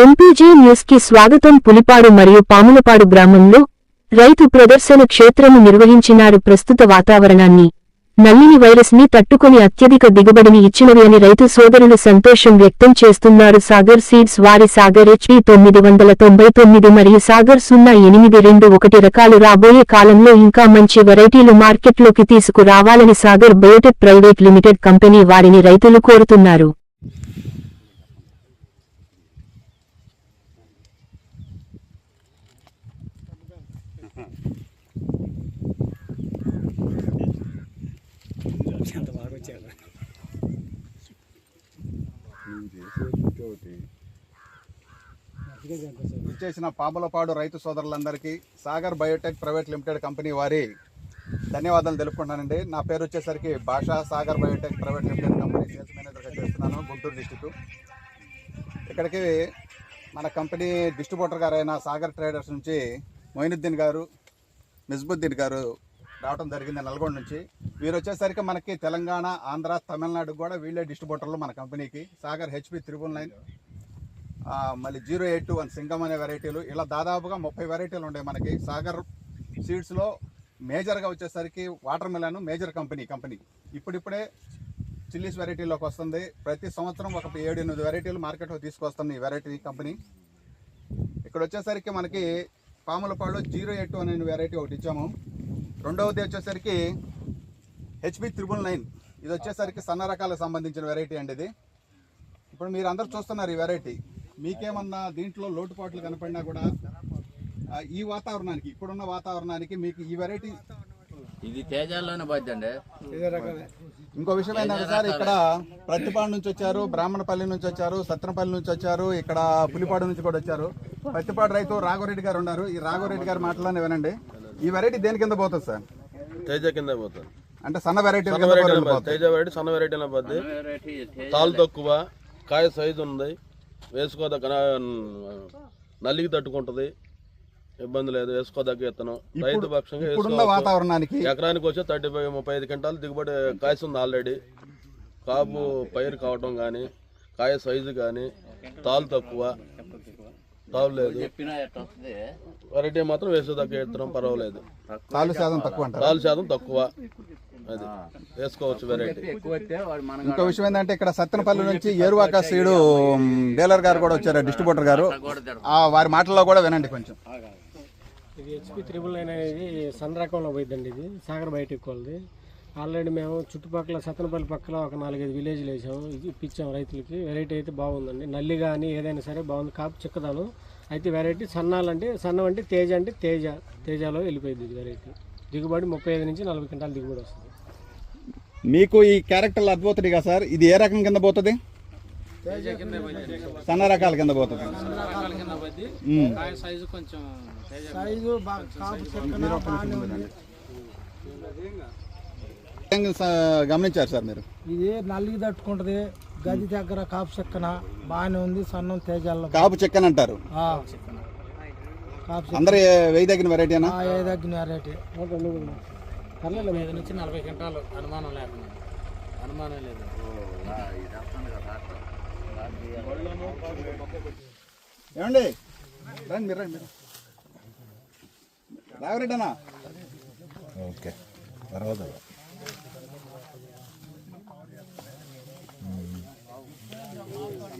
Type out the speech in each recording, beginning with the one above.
MPG న్యూస్కి స్వాగతం పులిపాడు మరియు పాములపాడు గ్రామంలో రైతు ప్రదర్శన క్షేత్రము నిర్వహించినారు ప్రస్తుత వాతావరణాన్ని. నల్లిని వైరస్ని తట్టుకొని అత్యధిక దిగుబడిని ఇచ్చినవి అని రైతు సోదరులు సంతోషం వ్యక్తం చేస్తున్నారు. సాగర్ సీడ్స్ వారి సాగర్ హెచ్పి తొమ్మిది వందల తొంభై తొమ్మిది మరియు సాగర్ సున్నా ఎనిమిది రెండు ఒకటి రకాలు రాబోయే కాలంలో ఇంకా మంచి వెరైటీలు మార్కెట్లోకి తీసుకురావాలని Sagar biotech private limited company వారిని రైతులు కోరుతున్నారు. ఇచ్చేసిన పాములపాడు రైతు సోదరులందరికీ Sagar biotech private limited company వారి ధన్యవాదాలు తెలుపుకుంటానండి నా పేరు వచ్చేసరికి Bhasha Sagar biotech private limited company sales మేనేజర్గా చేస్తున్నాను గుంటూరు డిస్టిక్ ఇక్కడికి మన కంపెనీ డిస్ట్రిబ్యూటర్ గారైన సాగర్ ట్రేడర్స్ నుంచి మొయినుద్దీన్ గారు నిజ్బుద్దీన్ గారు రావడం జరిగింది నల్గొండ నుంచి. వీరు వచ్చేసరికి మనకి తెలంగాణ ఆంధ్ర తమిళనాడు కూడా వీళ్ళే డిస్ట్రిబ్యూటర్లు మన కంపెనీకి. సాగర్ హెచ్పి త్రిబుల్ నైన్ మళ్ళీ zero eight two one Singam అనే వెరైటీలు. ఇలా దాదాపుగా ముప్పై వెరైటీలు ఉన్నాయి మనకి. సాగర్ సీడ్స్లో మేజర్గా వచ్చేసరికి watermelon major company company. ఇప్పుడిప్పుడే చిల్లీస్ వెరైటీలోకి వస్తుంది. ప్రతి సంవత్సరం ఒక ఏడు ఎనిమిది వెరైటీలు మార్కెట్లో తీసుకొస్తుంది ఈ వెరైటీ కంపెనీ. ఇక్కడ వచ్చేసరికి మనకి పాములపాడులో జీరో ఎయిట్ అనే వెరైటీ ఒకటి ఇచ్చాము. రెండవది వచ్చేసరికి హెచ్పి త్రిబుల్ నైన్ ఇది వచ్చేసరికి సన్న రకాలకు సంబంధించిన వెరైటీ అండి ఇది. ఇప్పుడు మీరు అందరు చూస్తున్నారు ఈ వెరైటీ మీకేమన్నా దీంట్లో లోటుపాట్లు కనపడినా కూడా ఈ వాతావరణానికి ఇప్పుడున్న వాతావరణానికి మీకు ఈ వెరైటీ ఇది తేజాల్లోనే పోద్దండి ఇంకో విషయం ఏంటంటే సార్ ఇక్కడ ప్రతిపాడు నుంచి వచ్చారు బ్రాహ్మణపల్లి నుంచి వచ్చారు సత్రపల్లి నుంచి వచ్చారు ఇక్కడ పులిపాడు నుంచి కూడా వచ్చారు. ప్రతిపాడు రైతు రాఘవరెడ్డి గారు ఉన్నారు. ఈ రాఘవరెడ్డి గారి మాటలోనే వినండి. ఈ వెరైటీ దేని కింద పోతుంది సార్? తేజ కింద పోతుంది. అంటే సన్న వెరైటీ సన్న వెరైటీ పోతుంది. తేజ వెరైటీ సన్న వెరైటీ పోద్ది వెరైటీ తాలు తక్కువ కాయ సైజు ఉంది. వేసుకోదగ్గ నల్లికి తట్టుకుంటది. ఇబ్బంది లేదు వేసుకోదగ్గ ఇత్తనం రైతు పక్షంగా ఇప్పుడున్న వేసుకోవచ్చు. వాతావరణానికి ఎకరానికి వచ్చి థర్టీ ఫైవ్ ముప్పై ఐదు క్వింటాలు దిగుబడి కాస్తుంది ఆల్రెడీ కాపు పైరు కావటం కానీ కాయ సైజు కానీ తాలు తక్కువ. తాలు లేదు చెప్పినా ఎట్ట వస్తుంది? వెరైటీ మాత్రం వేసేదగ్గ ఇత్తనం పర్వాలేదు. తాలు శాతం తక్కువ తాలు శాతం తక్కువ. అది వేసుకోవచ్చు వెరైటీ. ఎక్కువ వస్తే వాడు మన ఇంకో విషయం ఏంటంటే ఇక్కడ సత్తెనపల్లి నుంచి ఏరువాక సీడు డీలర్ గారు కూడా వచ్చారు డిస్ట్రిబ్యూటర్ గారు. ఆ వారి మాటల్లో కూడా వినండి కొంచెం. ఇది హెచ్పి త్రిబుల్ నైన్ అనేది సన్ రకంలో పోయిందండి ఇది సాగర్ బయటకు వాళ్ళది. ఆల్రెడీ మేము చుట్టుపక్కల సత్తనపల్లి పక్కన ఒక నాలుగైదు విలేజ్లు వేసాము ఇది ఇప్పించాము రైతులకి వెరైటీ అయితే బాగుందండి నల్లి కానీ ఏదైనా సరే బాగుంది కాపు చిక్కదాను అయితే వెరైటీ సన్నాలంటే సన్నం అంటే తేజ అంటే తేజ తేజలో వెళ్ళిపోయింది ఇది వెరైటీ దిగుబడి ముప్పై ఐదు నుంచి నలభై క్వింటాల దిగుబడి వస్తుంది మీకు ఈ క్యారెక్టర్లు అద్భుతడిగా సార్ ఇది ఏ రకం కింద పోతుంది సన్న రకాల కింద పోతుంది. సైజు కొంచెం గమనించారు సార్ మీరు? ఇది నల్లికి తట్టుకుంటది గది దగ్గర కాపు చెక్కన బాగానే ఉంది సన్నం తేజాల్లో కాపు చెక్కని అంటారు. అందరు వెయ్యి తగిన వెరైటీనా? ఏ తగ్గిన రేటు పర్లేదు ఐదు నుంచి నలభై క్వింటాలు అనుమానం లేకుండా. అనుమానం లేదు. ఏమండి? రండి మీరు రండి మీరు రావరెడ్డనా? ఓకే తర్వాత వీళ్ళు ఇస్తుంది నా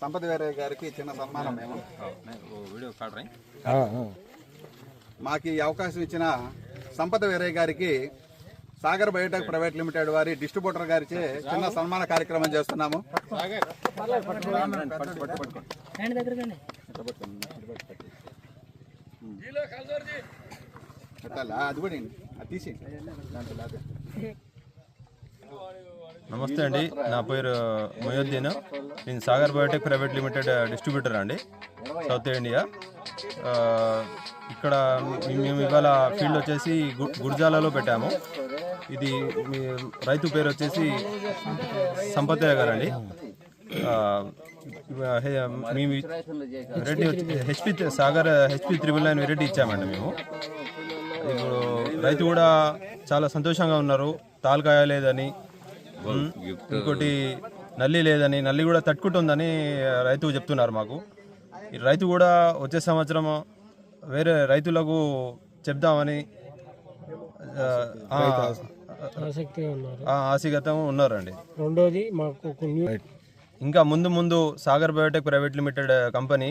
సంపద వేరే గారికి చిన్న సన్మానం మేము మాకు ఈ అవకాశం ఇచ్చిన సంపద వేరే గారికి సాగర్ బయోటెక్ ప్రైవేట్ లిమిటెడ్ వారి డిస్ట్రిబ్యూటర్ గారిచే చిన్న సన్మాన కార్యక్రమం చేస్తున్నాము. అది కూడా నమస్తే అండి. నా పేరు మొయోద్దీన్. నేను Sagar biotech private limited distributor అండి. South India. ఆ, ఇక్కడ మేము ఇవాళ ఫీల్డ్ వచ్చేసి గుర్జాలలో పెట్టాము. ఇది మీ రైతు పేరు వచ్చేసి సంపతయ్య గారు అండి. మేము. Variety HP Sagar HP triple nine variety ఇచ్చామండి మేము. ఇప్పుడు రైతు కూడా చాలా సంతోషంగా ఉన్నారు. తాలుకాయ లేదని ఇంకోటి నల్లి లేదని నల్లి కూడా తట్టుకుంటుందని రైతు చెప్తున్నారు మాకు. ఈ రైతు కూడా వచ్చే సంవత్సరం వేరే రైతులకు చెప్దామని ఆ, ఆ, ఆసక్తిగా ఉన్నారండి. రెండోది మాకు ఇంకా ముందు ముందు Sagar biotech private limited company.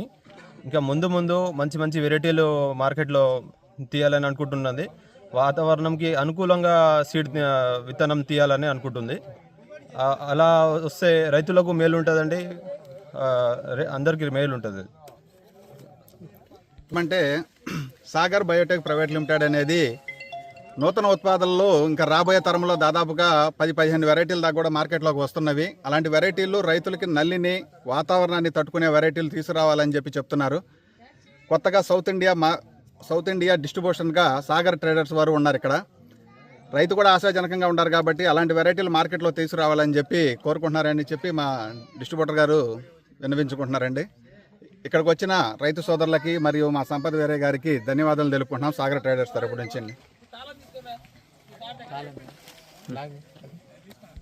ఇంకా ముందు ముందు మంచి మంచి వెరైటీలు మార్కెట్లో తీయాలని అనుకుంటున్నది. వాతావరణంకి అనుకూలంగా సీడ్ విత్తనం తీయాలని అనుకుంటుంది. అలా వస్తే రైతులకు మేలు ఉంటుందండి. అందరికీ మేలు ఉంటుంది. అంటే సాగర్ బయోటెక్ ప్రైవేట్ లిమిటెడ్ అనేది నూతన ఉత్పాదనలు ఇంకా రాబోయే తరంలో దాదాపుగా పది పదిహేను వెరైటీల దాకా కూడా మార్కెట్లోకి వస్తున్నవి. అలాంటి వెరైటీలు రైతులకి నల్లిని వాతావరణాన్ని తట్టుకునే వెరైటీలు తీసుకురావాలని చెప్పి చెప్తున్నారు. కొత్తగా సౌత్ ఇండియా మా సౌత్ ఇండియా డిస్ట్రిబ్యూషన్గా సాగర్ ట్రేడర్స్ వారు ఉన్నారు ఇక్కడ. రైతు కూడా ఆశాజనకంగా ఉన్నారు కాబట్టి అలాంటి వెరైటీలు మార్కెట్లో తీసుకురావాలని చెప్పి కోరుకుంటున్నారని చెప్పి మా డిస్ట్రిబ్యూటర్ గారు విన్నవించుకుంటున్నారండి. ఇక్కడికి వచ్చిన రైతు సోదరులకి మరియు మా సంపద వేరే గారికి ధన్యవాదాలు తెలుపుకుంటున్నాం సాగర్ ట్రేడర్స్ తరపు నుంచి. चालेल हम्म। लागेल